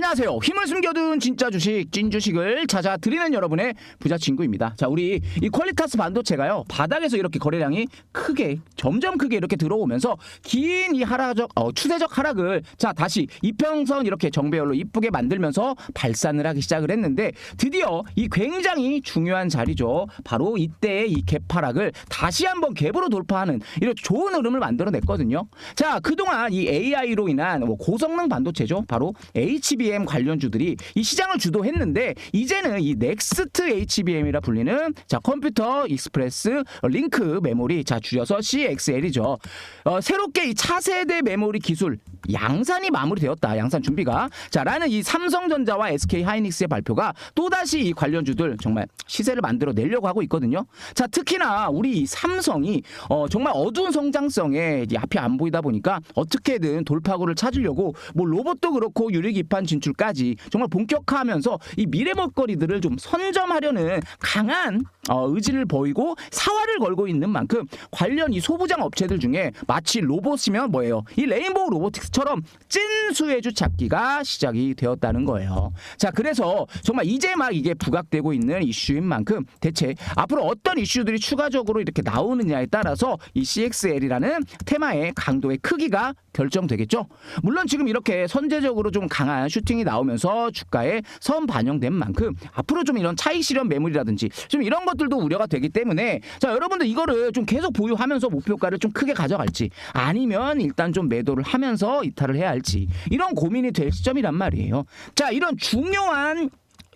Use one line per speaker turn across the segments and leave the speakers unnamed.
안녕하세요. 힘을 숨겨둔 진짜 주식, 찐 주식을 찾아 드리는 여러분의 부자 친구입니다. 자, 우리 이 퀄리타스 반도체가요. 바닥에서 이렇게 거래량이 크게 점점 크게 이렇게 들어오면서 긴 이 하락적 어, 추세적 하락을 자, 다시 이평선 이렇게 정배열로 이쁘게 만들면서 발산을 하기 시작을 했는데 드디어 이 굉장히 중요한 자리죠. 바로 이때의 이 갭하락을 다시 한번 갭으로 돌파하는 이런 좋은 흐름을 만들어냈거든요. 자, 그동안 이 AI로 인한 뭐 고성능 반도체죠. 바로 HBM 관련주들이 이 시장을 주도했는데 이제는 이 넥스트 HBM이라 불리는 자 컴퓨터 익스프레스 링크 메모리 자 줄여서 CXL이죠. 어, 새롭게 이 차세대 메모리 기술 양산이 마무리되었다. 양산 준비가 자라는 이 삼성전자와 SK 하이닉스의 발표가 또다시 이 관련주들 정말 시세를 만들어 내려고 하고 있거든요. 자 특히나 우리 이 삼성이 어, 정말 어두운 성장성에 앞이 안 보이다 보니까 어떻게든 돌파구를 찾으려고 뭐 로봇도 그렇고 유리기판 진 출까지 정말 본격화하면서 이 미래 먹거리들을 좀 선점하려는 강한 어, 의지를 보이고 사활을 걸고 있는 만큼 관련 이 소부장 업체들 중에 마치 로봇이면 뭐예요? 이 레인보우 로보틱스처럼 찐 수혜주 찾기가 시작이 되었다는 거예요. 자, 그래서 정말 이제 막 이게 부각되고 있는 이슈인 만큼 대체 앞으로 어떤 이슈들이 추가적으로 이렇게 나오느냐에 따라서 이 CXL이라는 테마의 강도의 크기가 결정되겠죠. 물론 지금 이렇게 선제적으로 좀 강한 슈팅 이 나오면서 주가에 선 반영된 만큼 앞으로 좀 이런 차익 실현 매물이라든지 좀 이런 것들도 우려가 되기 때문에 자 여러분들 이거를 좀 계속 보유하면서 목표가를 좀 크게 가져갈지 아니면 일단 좀 매도를 하면서 이탈을 해야 할지 이런 고민이 될 시점이란 말이에요. 자 이런 중요한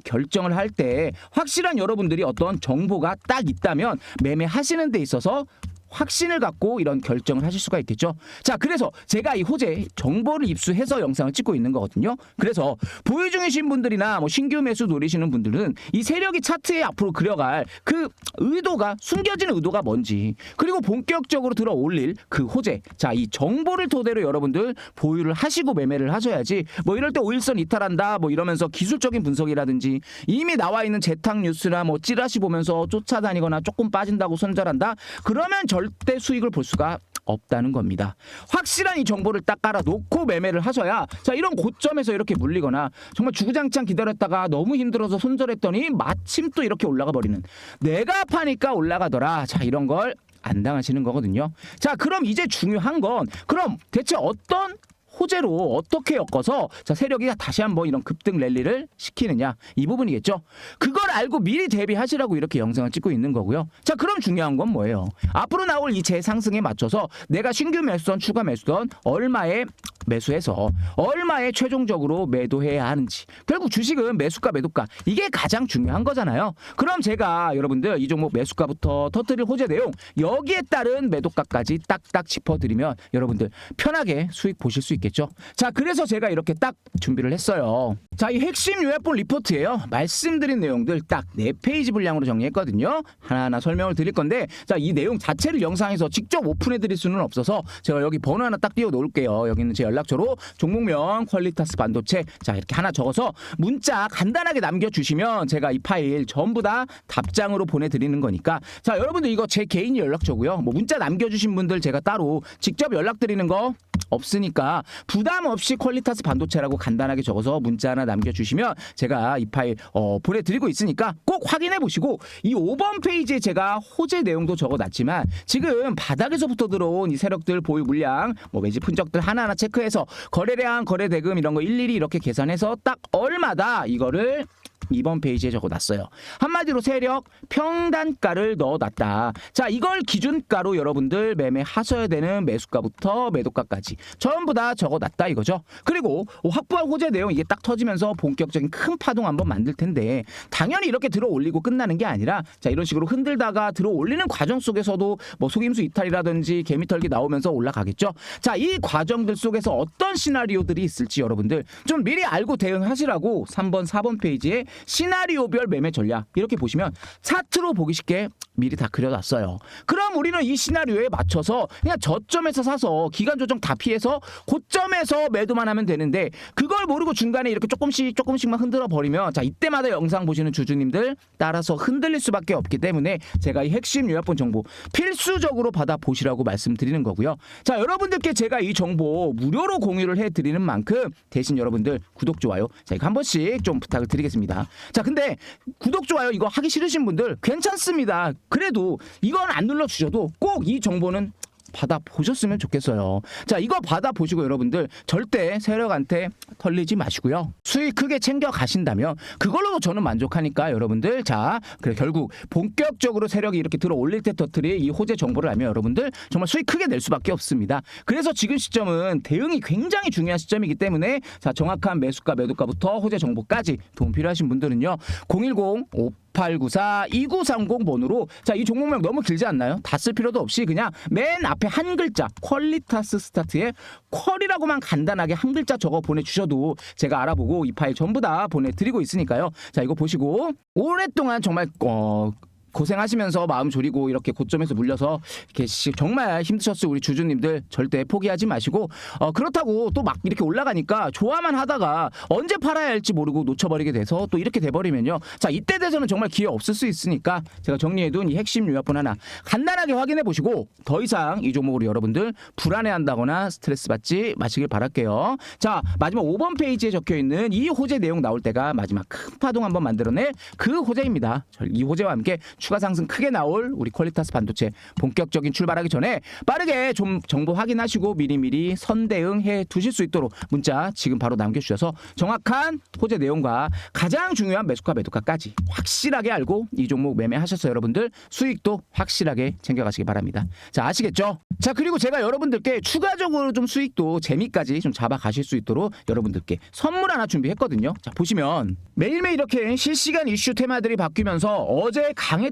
결정을 할 때 확실한 여러분들이 어떤 정보가 딱 있다면 매매하시는 데 있어서 확신을 갖고 이런 결정을 하실 수가 있겠죠. 자, 그래서 제가 이 호재 정보를 입수해서 영상을 찍고 있는 거거든요. 그래서 보유 중이신 분들이나 뭐 신규 매수 노리시는 분들은 이 세력이 차트에 앞으로 그려갈 그 의도가 숨겨진 의도가 뭔지 그리고 본격적으로 들어 올릴 그 호재. 자, 이 정보를 토대로 여러분들 보유를 하시고 매매를 하셔야지 뭐 이럴 때 오일선 이탈한다 뭐 이러면서 기술적인 분석이라든지 이미 나와 있는 재탕 뉴스나 뭐 찌라시 보면서 쫓아다니거나 조금 빠진다고 손절한다. 그러면 절대 수익을 볼 수가 없다는 겁니다. 확실한 이 정보를 딱 깔아놓고 매매를 하셔야 자 이런 고점에서 이렇게 물리거나 정말 주구장창 기다렸다가 너무 힘들어서 손절했더니 마침 또 이렇게 올라가 버리는 내가 파니까 올라가더라. 자 이런 걸 안 당하시는 거거든요. 자 그럼 이제 중요한 건 그럼 대체 어떤 호재로 어떻게 엮어서 자 세력이 다시 한번 이런 급등 랠리를 시키느냐 이 부분이겠죠. 그걸 알고 미리 대비하시라고 이렇게 영상을 찍고 있는 거고요. 자 그럼 중요한 건 뭐예요? 앞으로 나올 이 재상승에 맞춰서 내가 신규 매수던 추가 매수던 얼마에 매수해서 얼마에 최종적으로 매도해야 하는지 결국 주식은 매수가 매도가 이게 가장 중요한 거잖아요. 그럼 제가 여러분들 이 종목 매수가부터 터뜨릴 호재 내용 여기에 따른 매도가까지 딱딱 짚어드리면 여러분들 편하게 수익 보실 수 있겠죠. 자 그래서 제가 이렇게 딱 준비를 했어요. 자 이 핵심 요약본 리포트예요. 말씀드린 내용들 딱네 페이지 분량으로 정리했거든요. 하나하나 설명을 드릴 건데 자 이 내용 자체를 영상에서 직접 오픈해 드릴 수는 없어서 제가 여기 번호 하나 딱 띄워 놓을게요. 여기 있는 제 연락처로 종목명 퀄리타스 반도체 자 이렇게 하나 적어서 문자 간단하게 남겨주시면 제가 이 파일 전부 다 답장으로 보내드리는 거니까 자 여러분들 이거 제 개인 연락처고요. 뭐 문자 남겨주신 분들 제가 따로 직접 연락드리는 거 없으니까 부담 없이 퀄리타스 반도체라고 간단하게 적어서 문자 하나 남겨주시면 제가 이 파일 어, 보내드리고 있으니까 꼭 확인해 보시고 이 5번 페이지에 제가 호재 내용도 적어놨지만 지금 바닥에서부터 들어온 이 세력들 보유 물량 뭐 매집 흔적들 하나하나 체크해서 거래량 거래대금 이런 거 일일이 이렇게 계산해서 딱 얼마다 이거를 2번 페이지에 적어놨어요. 한마디로 세력 평단가를 넣어놨다. 자, 이걸 기준가로 여러분들 매매하셔야 되는 매수가부터 매도가까지 전부 다 적어놨다 이거죠. 그리고 확보한 호재 내용 이게 딱 터지면서 본격적인 큰 파동 한번 만들 텐데 당연히 이렇게 들어 올리고 끝나는 게 아니라 자 이런 식으로 흔들다가 들어 올리는 과정 속에서도 뭐 속임수 이탈이라든지 개미털기 나오면서 올라가겠죠. 자, 이 과정들 속에서 어떤 시나리오들이 있을지 여러분들 좀 미리 알고 대응하시라고 3번, 4번 페이지에 시나리오별 매매 전략 이렇게 보시면 차트로 보기 쉽게 미리 다 그려놨어요. 그럼 우리는 이 시나리오에 맞춰서 그냥 저점에서 사서 기간 조정 다 피해서 고점에서 매도만 하면 되는데 그걸 모르고 중간에 이렇게 조금씩 조금씩만 흔들어 버리면 자 이때마다 영상 보시는 주주님들 따라서 흔들릴 수밖에 없기 때문에 제가 이 핵심 요약본 정보 필수적으로 받아 보시라고 말씀드리는 거고요. 자 여러분들께 제가 이 정보 무료로 공유를 해드리는 만큼 대신 여러분들 구독 좋아요 자 이거 한 번씩 좀 부탁을 드리겠습니다. 자 근데 구독 좋아요 이거 하기 싫으신 분들 괜찮습니다. 그래도 이건 안 눌러 주셔도 꼭 이 정보는 받아 보셨으면 좋겠어요. 자, 이거 받아 보시고 여러분들 절대 세력한테 털리지 마시고요. 수익 크게 챙겨 가신다면 그걸로도 저는 만족하니까 여러분들 자, 그래 결국 본격적으로 세력이 이렇게 들어 올릴 때 터트릴 이 호재 정보를 알면 여러분들 정말 수익 크게 낼 수밖에 없습니다. 그래서 지금 시점은 대응이 굉장히 중요한 시점이기 때문에 자, 정확한 매수가 매도가부터 호재 정보까지 도움 필요하신 분들은요. 010 5894 2930 번호로 자 이 종목명 너무 길지 않나요? 다 쓸 필요도 없이 그냥 맨 앞에 한 글자 퀄리타스 스타트에 퀄이라고만 간단하게 한 글자 적어 보내주셔도 제가 알아보고 이 파일 전부 다 보내드리고 있으니까요. 자 이거 보시고 오랫동안 정말 어. 고생하시면서 마음 졸이고 이렇게 고점에서 물려서 이렇게 시- 정말 힘드셨을 우리 주주님들. 절대 포기하지 마시고. 어 그렇다고 또 막 이렇게 올라가니까 좋아만 하다가 언제 팔아야 할지 모르고 놓쳐버리게 돼서 또 이렇게 돼버리면요. 자 이때 돼서는 정말 기회 없을 수 있으니까 제가 정리해둔 이 핵심 요약본 하나 간단하게 확인해 보시고 더 이상 이 종목으로 여러분들 불안해한다거나 스트레스 받지 마시길 바랄게요. 자 마지막 5번 페이지에 적혀 있는 이 호재 내용 나올 때가 마지막 큰 파동 한번 만들어낼 그 호재입니다. 저- 이 호재와 함께 추가 상승 크게 나올 우리 퀄리타스 반도체 본격적인 출발하기 전에 빠르게 좀 정보 확인하시고 미리미리 선대응해 두실 수 있도록 문자 지금 바로 남겨주셔서 정확한 호재 내용과 가장 중요한 매수가 매도가까지 확실하게 알고 이 종목 매매하셔서 여러분들 수익도 확실하게 챙겨가시기 바랍니다. 자 아시겠죠? 자 그리고 제가 여러분들께 추가적으로 좀 수익도 재미까지 좀 잡아가실 수 있도록 여러분들께 선물 하나 준비했거든요. 자 보시면 매일매일 이렇게 실시간 이슈 테마들이 바뀌면서 어제 강했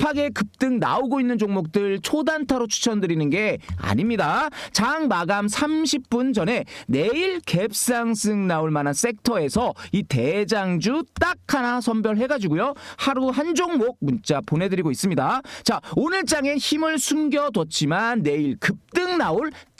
하게 급등 나오고 있는 종목들 초단타로 추천드리는 게 아닙니다. 장 마감 30분 전에 내일 갭 상승 나올 만한 섹터에서 이 대장주 딱 하나 선별해가지고요. 하루 한 종목 문자 보내드리고 있습니다. 자, 오늘 장에 힘을 숨겨뒀지만 내일 급등 나올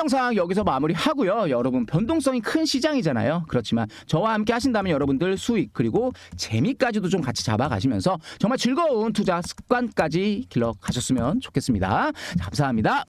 영상 여기서 마무리하고요. 여러분 변동성이 큰 시장이잖아요. 그렇지만 저와 함께 하신다면 여러분들 수익 그리고 재미까지도 좀 같이 잡아가시면서 정말 즐거운 투자 습관까지 길러 가셨으면 좋겠습니다. 자, 감사합니다.